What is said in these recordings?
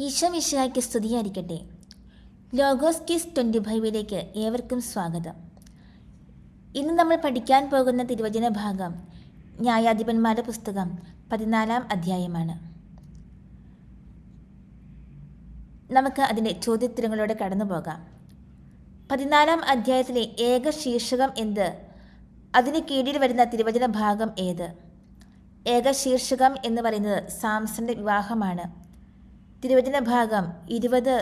ഈശോ വിശാഖയ്ക്ക് സ്തുതിയായിരിക്കട്ടെ. Logos kiss twenty ഫൈവിലേക്ക് ഏവർക്കും സ്വാഗതം. ഇന്ന് നമ്മൾ പഠിക്കാൻ പോകുന്ന തിരുവചന ഭാഗം ന്യായാധിപന്മാരുടെ പുസ്തകം പതിനാലാം അധ്യായമാണ്. നമുക്ക് അതിന്റെ ചോദ്യോത്തരങ്ങളോടെ കടന്നു പോകാം. പതിനാലാം അധ്യായത്തിലെ ഏക ശീർഷകം എന്ത്? അതിന് കീഴിൽ വരുന്ന തിരുവചന ഭാഗം ഏത്? ഏക ശീർഷകം എന്ന് പറയുന്നത് സാംസന്റെ വിവാഹമാണ്. തിരുവചന ഭാഗം ഇരുപത്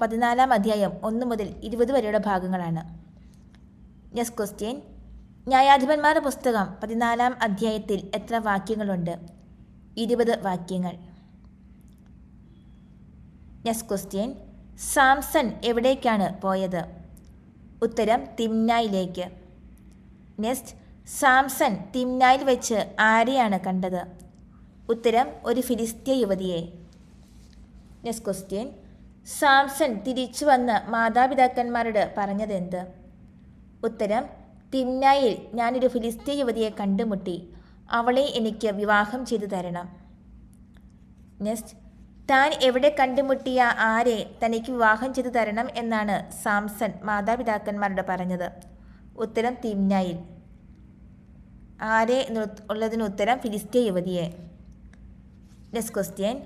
പതിനാലാം അധ്യായം ഒന്ന് മുതൽ ഇരുപത് വരെയുള്ള ഭാഗങ്ങളാണ്. നെക്സ്റ്റ് ക്വസ്റ്റ്യൻ ന്യായാധിപന്മാരുടെ പുസ്തകം പതിനാലാം അധ്യായത്തിൽ എത്ര വാക്യങ്ങളുണ്ട്? ഇരുപത് വാക്യങ്ങൾ. നെക്സ്റ്റ് ക്വസ്റ്റ്യൻ സാംസൺ എവിടേക്കാണ് പോയത്? ഉത്തരം തിംനായിലേക്ക് നെക്സ്റ്റ് സാംസൺ തിംനായിൽ വെച്ച് ആരെയാണ് കണ്ടത്? ഉത്തരം ഒരു ഫിലിസ്തീയ യുവതിയെ. നെക്സ്റ്റ് ക്വസ്റ്റ്യൻ സാംസൺ തിരിച്ചു വന്ന് മാതാപിതാക്കന്മാരോട് പറഞ്ഞതെന്ത്? ഉത്തരം തിമ്നായിൽ ഞാനൊരു ഫിലിസ്തീൻ യുവതിയെ കണ്ടുമുട്ടി. അവളെ എനിക്ക് വിവാഹം ചെയ്തു തരണം. നെക്സ്റ്റ് താൻ എവിടെ കണ്ടുമുട്ടിയ ആരെ തനിക്ക് വിവാഹം ചെയ്തു തരണം എന്നാണ് സാംസൺ മാതാപിതാക്കന്മാരോട് പറഞ്ഞത്. ഉത്തരം തിമ്നായിൽ ആരെ ഉള്ളതിന് ഉത്തരം ഫിലിസ്തീൻ യുവതിയെ. നെക്സ്റ്റ് ക്വസ്റ്റ്യൻ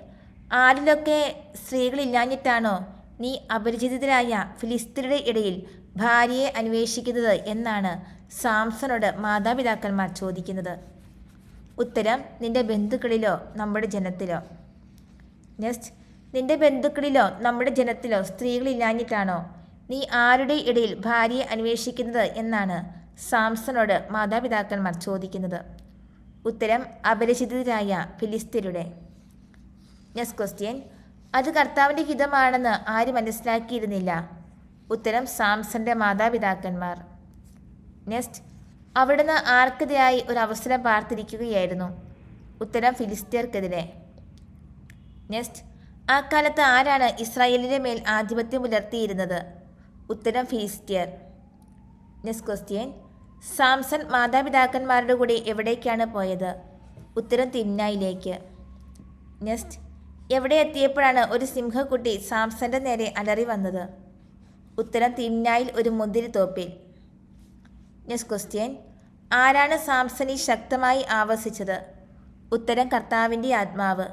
ആരിലൊക്കെ സ്ത്രീകളില്ലാഞ്ഞിട്ടാണോ നീ അപരിചിതരായ ഫിലിസ്തീനയുടെ ഇടയിൽ ഭാര്യയെ അന്വേഷിക്കുന്നത് എന്നാണ് സാംസണോട് മാതാപിതാക്കന്മാർ ചോദിക്കുന്നത്. ഉത്തരം നിന്റെ ബന്ധുക്കളിലോ നമ്മുടെ ജനത്തിലോ. നെക്സ്റ്റ് നിന്റെ ബന്ധുക്കളിലോ നമ്മുടെ ജനത്തിലോ സ്ത്രീകളില്ലാഞ്ഞിട്ടാണോ നീ ആരുടെ ഇടയിൽ ഭാര്യയെ അന്വേഷിക്കുന്നത്? എന്നാണ് സാംസണോട് മാതാപിതാക്കന്മാർ ചോദിക്കുന്നത്. ഉത്തരം അപരിചിതരായ ഫിലിസ്തീനരുടെ നെക്സ്റ്റ് ക്വസ്റ്റ്യൻ അത് കർത്താവിന്റെ ഹിതമാണെന്ന് ആര് മനസ്സിലാക്കിയിരുന്നില്ല. ഉത്തരം സാംസന്റെ മാതാപിതാക്കന്മാർ. നെക്സ്റ്റ് അവിടുന്ന് ആർക്കെതിരായി ഒരു അവസരം പാർത്തിരിക്കുകയായിരുന്നു. ഉത്തരം ഫിലിസ്തീർക്കെതിരെ നെക്സ്റ്റ് ആ കാലത്ത് ആരാണ് ഇസ്രായേലിന്റെ മേൽ ആധിപത്യം പുലർത്തിയിരുന്നത്? ഉത്തരം ഫിലിസ്റ്റിയർ നെക്സ്റ്റ് ക്വസ്റ്റ്യൻ സാംസൺ മാതാപിതാക്കന്മാരുടെ കൂടെ എവിടേക്കാണ് പോയത്? ഉത്തരം തിന്നായിലേക്ക്. നെക്സ്റ്റ് എവിടെ എത്തിയപ്പോഴാണ് ഒരു സിംഹക്കുട്ടി സാംസന്റെ നേരെ അലറി വന്നത്? ഉത്തരം തിന്നായിൽ ഒരു മുന്തിരിത്തോപ്പിൽ നെക്സ്റ്റ് ക്വസ്റ്റ്യൻ ആരാണ് സാംസനി ശക്തമായി ആവസിച്ചത്? ഉത്തരം കർത്താവിന്റെ ആത്മാവ്.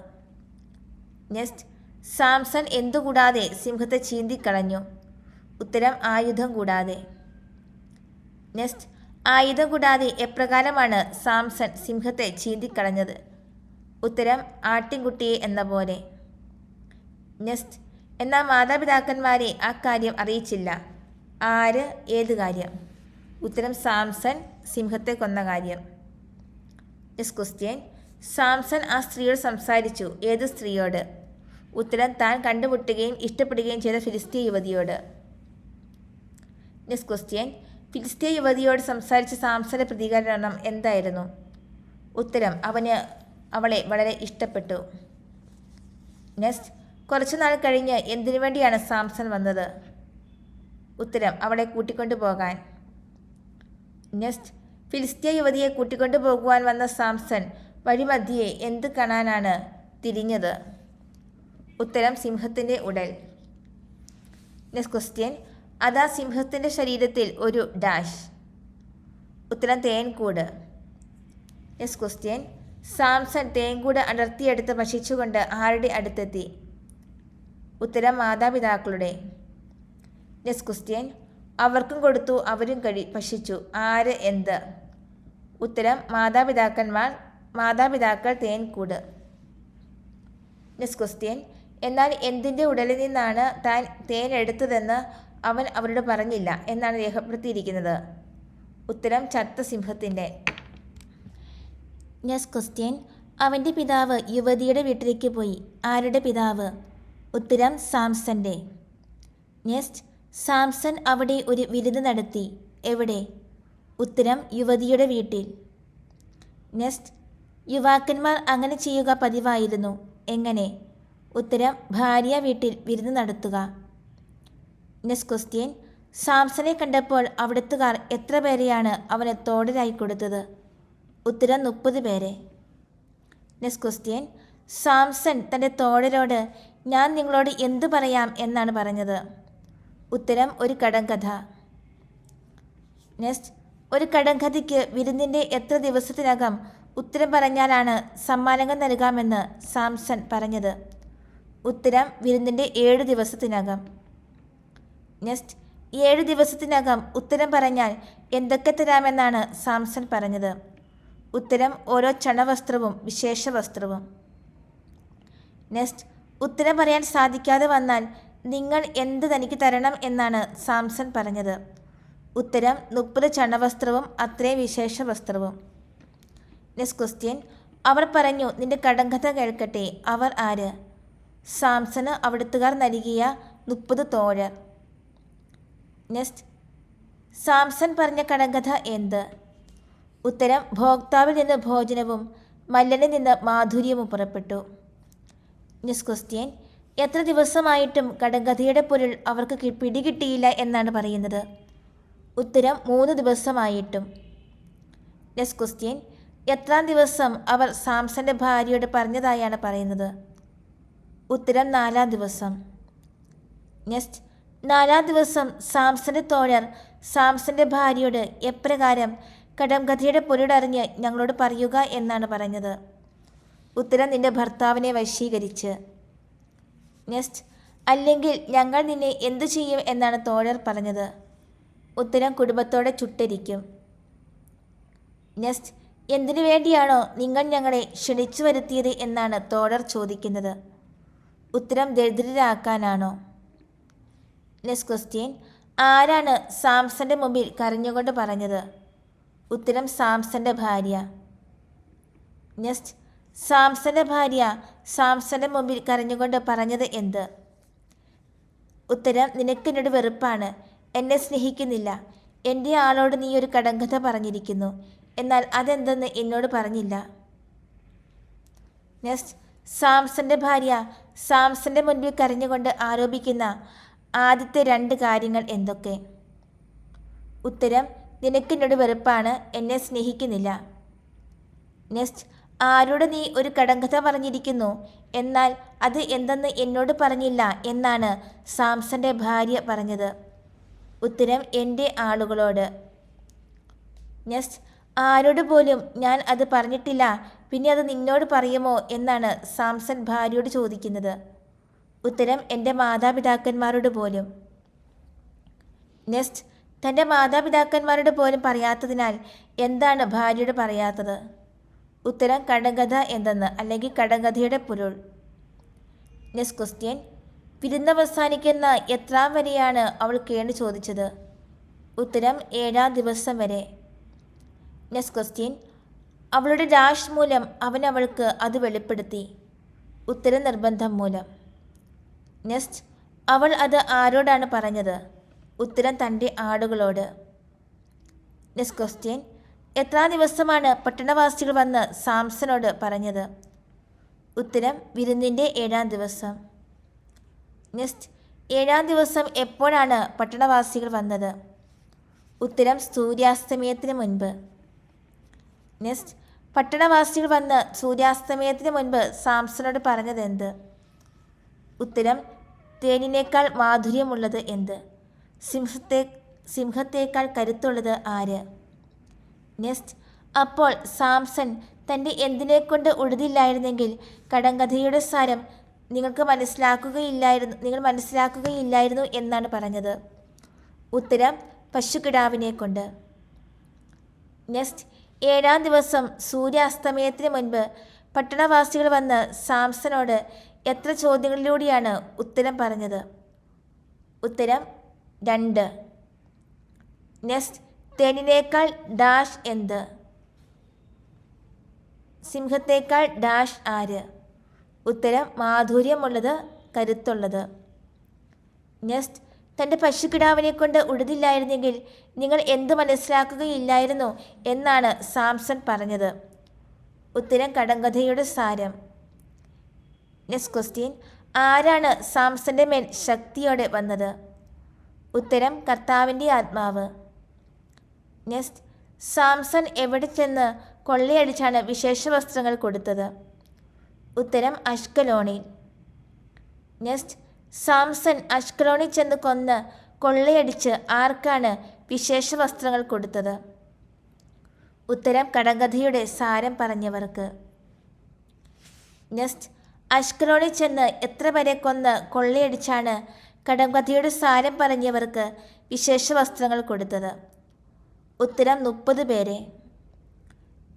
നെക്സ്റ്റ് സാംസൺ എന്തുകൂടാതെ സിംഹത്തെ ചീന്തിക്കളഞ്ഞു? ഉത്തരം ആയുധം കൂടാതെ. നെക്സ്റ്റ് ആയുധം കൂടാതെ എപ്രകാരമാണ് സാംസൺ സിംഹത്തെ ചീന്തിക്കളഞ്ഞത്? ഉത്തരം ആട്ടിൻകുട്ടിയെ എന്ന പോലെ. നെക്സ്റ്റ് എന്നാൽ മാതാപിതാക്കന്മാരെ ആ കാര്യം അറിയിച്ചില്ല. ആര്? ഏത് കാര്യം? ഉത്തരം സാംസൺ സിംഹത്തെ കൊന്ന കാര്യം. Next question. സാംസൺ ആ സ്ത്രീയോട് സംസാരിച്ചു. ഏത് സ്ത്രീയോട്? ഉത്തരം താൻ കണ്ടുമുട്ടുകയും ഇഷ്ടപ്പെടുകയും ചെയ്ത ഫിലിസ്തീയ യുവതിയോട്. Next question. ഫിലിസ്തീയ യുവതിയോട് സംസാരിച്ച സാംസന്റെ പ്രതികരണം എന്തായിരുന്നു? ഉത്തരം അവന് അവളെ വളരെ ഇഷ്ടപ്പെട്ടു. നെക്സ്റ്റ് കുറച്ചു നാൾ കഴിഞ്ഞ് എന്തിനു വേണ്ടിയാണ് സാംസൺ വന്നത്? ഉത്തരം അവളെ കൂട്ടിക്കൊണ്ടു പോകാൻ. നെക്സ്റ്റ് ഫിലിസ്തീയ യുവതിയെ കൂട്ടിക്കൊണ്ടു പോകുവാൻ വന്ന സാംസൺ വഴിമധ്യയെ എന്ത് കാണാനാണ് തിരിഞ്ഞത്? ഉത്തരം സിംഹത്തിന്റെ ഉടൽ. നെക്സ്റ്റ് ക്വസ്റ്റ്യൻ അതാ സിംഹത്തിന്റെ ശരീരത്തിൽ ഒരു ഡാഷ്. ഉത്തരം തേൻകൂട്. നെക്സ്റ്റ് ക്വസ്റ്റ്യൻ സാംസൺ തേങ്കൂട് അടർത്തിയെടുത്ത് ഭക്ഷിച്ചുകൊണ്ട് ആരുടെ അടുത്തെത്തി? ഉത്തരം മാതാപിതാക്കളുടെ. നെക്സ്റ്റ് ക്വസ്റ്റ്യൻ അവർക്കും കൊടുത്തു അവരും കഴി ഭക്ഷിച്ചു. ആര് എന്ത്? ഉത്തരം മാതാപിതാക്കന്മാർ മാതാപിതാക്കൾ തേൻകൂട്. നെക്സ്റ്റ് ക്വസ്റ്റ്യൻ എന്നാൽ എന്തിന്റെ ഉടലിൽ നിന്നാണ് താൻ തേൻ എടുത്തതെന്ന് അവൻ അവരോട് പറഞ്ഞില്ല എന്നാണ് രേഖപ്പെടുത്തിയിരിക്കുന്നത്. ഉത്തരം ചത്ത സിംഹത്തിന്റെ. നെക്സ്റ്റ് ക്വസ്റ്റ്യൻ അവന്റെ പിതാവ് യുവതിയുടെ വീട്ടിലേക്ക് പോയി. ആരുടെ പിതാവ്? ഉത്തരം സാംസന്റെ. നെക്സ്റ്റ് സാംസൺ അവിടെ ഒരു വിരുന്ന് നടത്തി. എവിടെ? ഉത്തരം യുവതിയുടെ വീട്ടിൽ. നെക്സ്റ്റ് യുവാക്കന്മാർ അങ്ങനെ ചെയ്യുക പതിവായിരുന്നു. എങ്ങനെ? ഉത്തരം ഭാര്യ വീട്ടിൽ വിരുന്ന് നടത്തുക. നെക്സ്റ്റ് ക്വസ്റ്റ്യൻ സാംസനെ കണ്ടപ്പോൾ അവിടുത്തുകാർ എത്ര പേരെയാണ് അവന് തോടരായി കൊടുത്തത്? ഉത്തരം മുപ്പത് പേരെ. നെക്സ്റ്റ് ക്വസ്റ്റ്യൻ സാംസൺ തന്റെ തോഴരോട് ഞാൻ നിങ്ങളോട് എന്തു പറയാം എന്നാണ് പറഞ്ഞത്? ഉത്തരം ഒരു കടങ്കഥ. നെക്സ്റ്റ് ഒരു കടങ്കഥയ്ക്ക് വിരുന്നിന്റെ എത്ര ദിവസത്തിനകം ഉത്തരം പറഞ്ഞാലാണ് സമ്മാനങ്ങൾ നൽകാമെന്ന് സാംസൺ പറഞ്ഞത്? ഉത്തരം വിരുന്നിന്റെ ഏഴ് ദിവസത്തിനകം. നെക്സ്റ്റ് ഏഴ് ദിവസത്തിനകം ഉത്തരം പറഞ്ഞാൽ എന്തൊക്കെ തരാമെന്നാണ് സാംസൺ പറഞ്ഞത്? ഉത്തരം ഓരോ ചണവസ്ത്രവും വിശേഷ വസ്ത്രവും നെക്സ്റ്റ് ഉത്തരം പറയാൻ സാധിക്കാതെ വന്നാൽ നിങ്ങൾ എന്ത് തനിക്ക് തരണം എന്നാണ് സാംസൺ പറഞ്ഞത്. ഉത്തരം മുപ്പത് ചണവസ്ത്രവും അത്രയും വിശേഷ വസ്ത്രവും നെക്സ്റ്റ് ക്വസ്റ്റ്യൻ അവർ പറഞ്ഞു നിന്റെ കടങ്കഥ കേൾക്കട്ടെ അവർ ആര്? സാംസന് അവിടുത്തുകാർ നൽകിയ മുപ്പത് തോഴർ നെക്സ്റ്റ് സാംസൺ പറഞ്ഞ കടങ്കഥ എന്ത്? ഉത്തരം ഭോക്താവിൽ നിന്ന് ഭോജനവും മല്ലനിൽ നിന്ന് മാധുര്യവും പുറപ്പെട്ടു. മിസ് ക്വസ്റ്റ്യൻ എത്ര ദിവസമായിട്ടും കടങ്കഥയുടെ പൊരുൾ അവർക്ക് പിടികിട്ടിയില്ല എന്നാണ് പറയുന്നത്? ഉത്തരം മൂന്ന് ദിവസമായിട്ടും. നെക്സ്റ്റ് ക്വസ്റ്റ്യൻ എത്രാം ദിവസം അവർ സാംസന്റെ ഭാര്യയോട് പറഞ്ഞതായാണ് പറയുന്നത്? ഉത്തരം നാലാം ദിവസം. നെക്സ്റ്റ് നാലാം ദിവസം സാംസന്റെ തോഴർ സാംസന്റെ ഭാര്യയോട് എപ്രകാരം കടംകഥയുടെ പൊരുടറിഞ്ഞ് ഞങ്ങളോട് പറയുക എന്നാണ് പറഞ്ഞത്. ഉത്തരം നിന്റെ ഭർത്താവിനെ വശീകരിച്ച്. നെസ്റ്റ് അല്ലെങ്കിൽ ഞങ്ങൾ നിന്നെ എന്തു ചെയ്യും എന്നാണ് തോഴർ പറഞ്ഞത്. ഉത്തരം കുടുംബത്തോടെ ചുട്ടരിക്കും. നെസ്റ്റ് എന്തിനു വേണ്ടിയാണോ നിങ്ങൾ ഞങ്ങളെ ക്ഷണിച്ചു വരുത്തിയത് എന്നാണ് തോഴർ ചോദിക്കുന്നത്. ഉത്തരം ദരിദ്രരാക്കാനാണോ? നെക്സ്റ്റ് ക്വസ്റ്റ്യൻ ആരാണ് സാംസന്റെ മുമ്പിൽ കരഞ്ഞുകൊണ്ട് പറഞ്ഞത്? ഉത്തരം സാംസന്റെ ഭാര്യ. നെക്സ്റ്റ് സാംസന്റെ ഭാര്യ സാംസന്റെ മുമ്പിൽ കരഞ്ഞുകൊണ്ട് പറഞ്ഞത് എന്ത്? ഉത്തരം നിനക്കെന്നോട് വെറുപ്പാണ്. എന്നെ സ്നേഹിക്കുന്നില്ല. എന്റെ ആളോട് നീ ഒരു കടങ്കഥ പറഞ്ഞിരിക്കുന്നു. എന്നാൽ അതെന്തെന്ന് എന്നോട് പറഞ്ഞില്ല. നെക്സ്റ്റ് സാംസന്റെ ഭാര്യ സാംസന്റെ മുൻപിൽ കരഞ്ഞുകൊണ്ട് ആരോപിക്കുന്ന ആദ്യത്തെ രണ്ട് കാര്യങ്ങൾ എന്തൊക്കെ? ഉത്തരം നിനക്കെന്നോട് വെറുപ്പാണ്. എന്നെ സ്നേഹിക്കുന്നില്ല. നെക്സ്റ്റ് ആരോട് നീ ഒരു കടങ്കഥ പറഞ്ഞിരിക്കുന്നു? എന്നാൽ അത് എന്തെന്ന് എന്നോട് പറഞ്ഞില്ല എന്നാണ് സാംസന്റെ ഭാര്യ പറഞ്ഞത്. ഉത്തരം എന്റെ ആളുകളോട്. നെക്സ്റ്റ് ആരോട് പോലും ഞാൻ അത് പറഞ്ഞിട്ടില്ല. പിന്നെ അത് നിന്നോട് പറയുമോ എന്നാണ് സാംസൺ ഭാര്യയോട് ചോദിക്കുന്നത്. ഉത്തരം എന്റെ മാതാപിതാക്കന്മാരോട് പോലും. നെക്സ്റ്റ് തന്റെ മാതാപിതാക്കന്മാരോട് പോലും പറയാത്തതിനാൽ എന്താണ് ഭാര്യയോട് പറയാത്തത്? ഉത്തരം കടങ്കഥ എന്തെന്ന് അല്ലെങ്കിൽ കടങ്കഥയുടെ പൊരുൾ. Next question. വിരുന്നവസാനിക്കുന്ന എത്രാം വരെയാണ് അവൾ കേണു ചോദിച്ചത്? ഉത്തരം ഏഴാം ദിവസം വരെ. Next question. അവളുടെ ഡാഷ് മൂലം അവൻ അവൾക്ക് അത് വെളിപ്പെടുത്തി. ഉത്തരം നിർബന്ധം മൂലം. നെക്സ്റ്റ്. അവൾ അത് ആരോടാണ് പറഞ്ഞത്? ഉത്തരം തന്റെ ആടുകളോട്. നെക്സ്റ്റ് ക്വസ്റ്റ്യൻ എത്ര ദിവസമാണ് പട്ടണവാസികൾ വന്ന് സാംസനോട് പറഞ്ഞത്? ഉത്തരം വിരുന്നിന്റെ ഏഴാം ദിവസം. നെക്സ്റ്റ് ഏഴാം ദിവസം എപ്പോഴാണ് പട്ടണവാസികൾ വന്നത്? ഉത്തരം സൂര്യാസ്തമയത്തിന് മുൻപ്. നെക്സ്റ്റ് പട്ടണവാസികൾ വന്ന് സൂര്യാസ്തമയത്തിന് മുൻപ് സാംസനോട് പറഞ്ഞത് എന്ത് ഉത്തരം തേനിനേക്കാൾ മാധുര്യമുള്ളത് എന്ത്? സിംഹത്തെ സിംഹത്തേക്കാൾ കരുത്തുള്ളത് ആര്? നെസ്റ്റ് അപ്പോൾ സാംസൺ തന്റെ എന്തിനെക്കൊണ്ട് ഉഴുതില്ലായിരുന്നെങ്കിൽ കടങ്കഥയുടെ സാരം നിങ്ങൾക്ക് മനസ്സിലാക്കുകയില്ലായിരുന്നു നിങ്ങൾ മനസ്സിലാക്കുകയില്ലായിരുന്നു എന്നാണ് പറഞ്ഞത്. ഉത്തരം പശുക്കിടാവിനെ കൊണ്ട് നെക്സ്റ്റ് ഏഴാം ദിവസം സൂര്യാസ്തമയത്തിന് മുൻപ് പട്ടണവാസികൾ വന്ന് സാംസനോട് എത്ര ചോദ്യങ്ങളിലൂടെയാണ് ഉത്തരം പറഞ്ഞത്? ഉത്തരം രണ്ട്. നെക്സ്റ്റ് തേനിനേക്കാൾ ഡാഷ് എന്ത്? സിംഹത്തേക്കാൾ ഡാഷ് ആര്? ഉത്തരം മാധുര്യമുള്ളത് കരുത്തുള്ളത്. നെക്സ്റ്റ് തന്റെ പശുക്കിടാവിനെ കൊണ്ട് ഉഴുതില്ലായിരുന്നെങ്കിൽ നിങ്ങൾ എന്ത് മനസ്സിലാക്കുകയില്ലായിരുന്നു എന്നാണ് സാംസൺ പറഞ്ഞത്. ഉത്തരം കടങ്കഥയുടെ സാരം. നെക്സ്റ്റ് ക്വസ്റ്റ്യൻ ആരാണ് സാംസന്റെ മേൽ ശക്തിയോടെ വന്നത്? ഉത്തരം കർത്താവിന്റെ ആത്മാവ്. നെക്സ്റ്റ് സാംസൺ എവിടെ ചെന്ന് കൊള്ളയടിച്ചാണ് വിശേഷ വസ്ത്രങ്ങൾ കൊടുത്തത്? ഉത്തരം അഷ്കലോണി നെക്സ്റ്റ് സാംസൺ അഷ്കലോണി ചെന്ന് കൊന്ന് കൊള്ളയടിച്ച് ആർക്കാണ് വിശേഷ വസ്ത്രങ്ങൾ കൊടുത്തത്? ഉത്തരം കടങ്കഥയുടെ സാരം പറഞ്ഞവർക്ക്. നെക്സ്റ്റ് അഷ്കലോണി ചെന്ന് എത്ര പേരെ കൊന്ന് കൊള്ളയടിച്ചാണ് കടങ്കഥയുടെ സാരം പറഞ്ഞവർക്ക് വിശേഷ വസ്ത്രങ്ങൾ കൊടുത്തത്. ഉത്തരം മുപ്പത് പേരെ.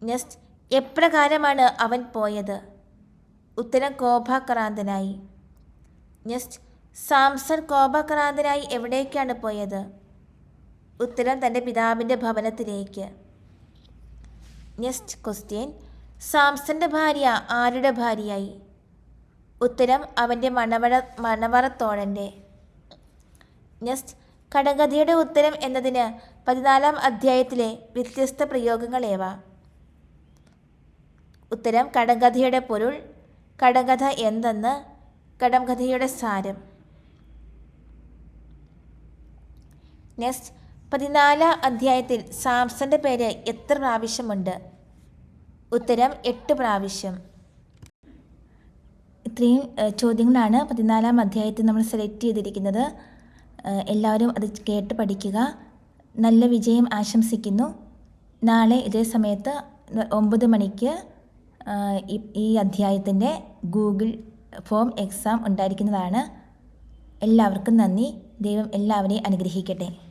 നെക്സ്റ്റ് എപ്രകാരമാണ് അവൻ പോയത്? ഉത്തരം കോപാക്രാന്തനായി. നെക്സ്റ്റ് സാംസൺ കോപാക്രാന്തനായി എവിടേക്കാണ് പോയത്? ഉത്തരം തന്റെ പിതാവിന്റെ ഭവനത്തിലേക്ക്. നെക്സ്റ്റ് ക്വസ്റ്റ്യൻ സാംസന്റെ ഭാര്യ ആരുടെ ഭാര്യയായി? ഉത്തരം അവന്റെ മണവറ മണവറത്തോഴന്റെ നെക്സ്റ്റ് കടകഥയുടെ ഉത്തരം എന്നതിന് പതിനാലാം അധ്യായത്തിലെ വ്യത്യസ്ത പ്രയോഗങ്ങളേവ. ഉത്തരം കടങ്കഥയുടെ പൊരുൾ കടങ്കഥ എന്തെന്ന് കടംകഥയുടെ സാരം. നെക്സ്റ്റ് പതിനാലാം അധ്യായത്തിൽ സാംസന്റെ പേര് എത്ര പ്രാവശ്യമുണ്ട്? ഉത്തരം എട്ട് പ്രാവശ്യം. ഇത്രയും ചോദ്യങ്ങളാണ് പതിനാലാം അധ്യായത്തിൽ നമ്മൾ സെലക്ട് ചെയ്തിരിക്കുന്നത്. എല്ലാവരും അത് കേട്ട് പഠിക്കുക. നല്ല വിജയം ആശംസിക്കുന്നു. നാളെ ഇതേ സമയത്ത് ഒമ്പത് മണിക്ക് ഈ- അധ്യായത്തിന്റെ ഗൂഗിൾ ഫോം എക്സാം ഉണ്ടായിരിക്കുന്നതാണ്. എല്ലാവർക്കും നന്ദി. ദൈവം എല്ലാവരെയും അനുഗ്രഹിക്കട്ടെ.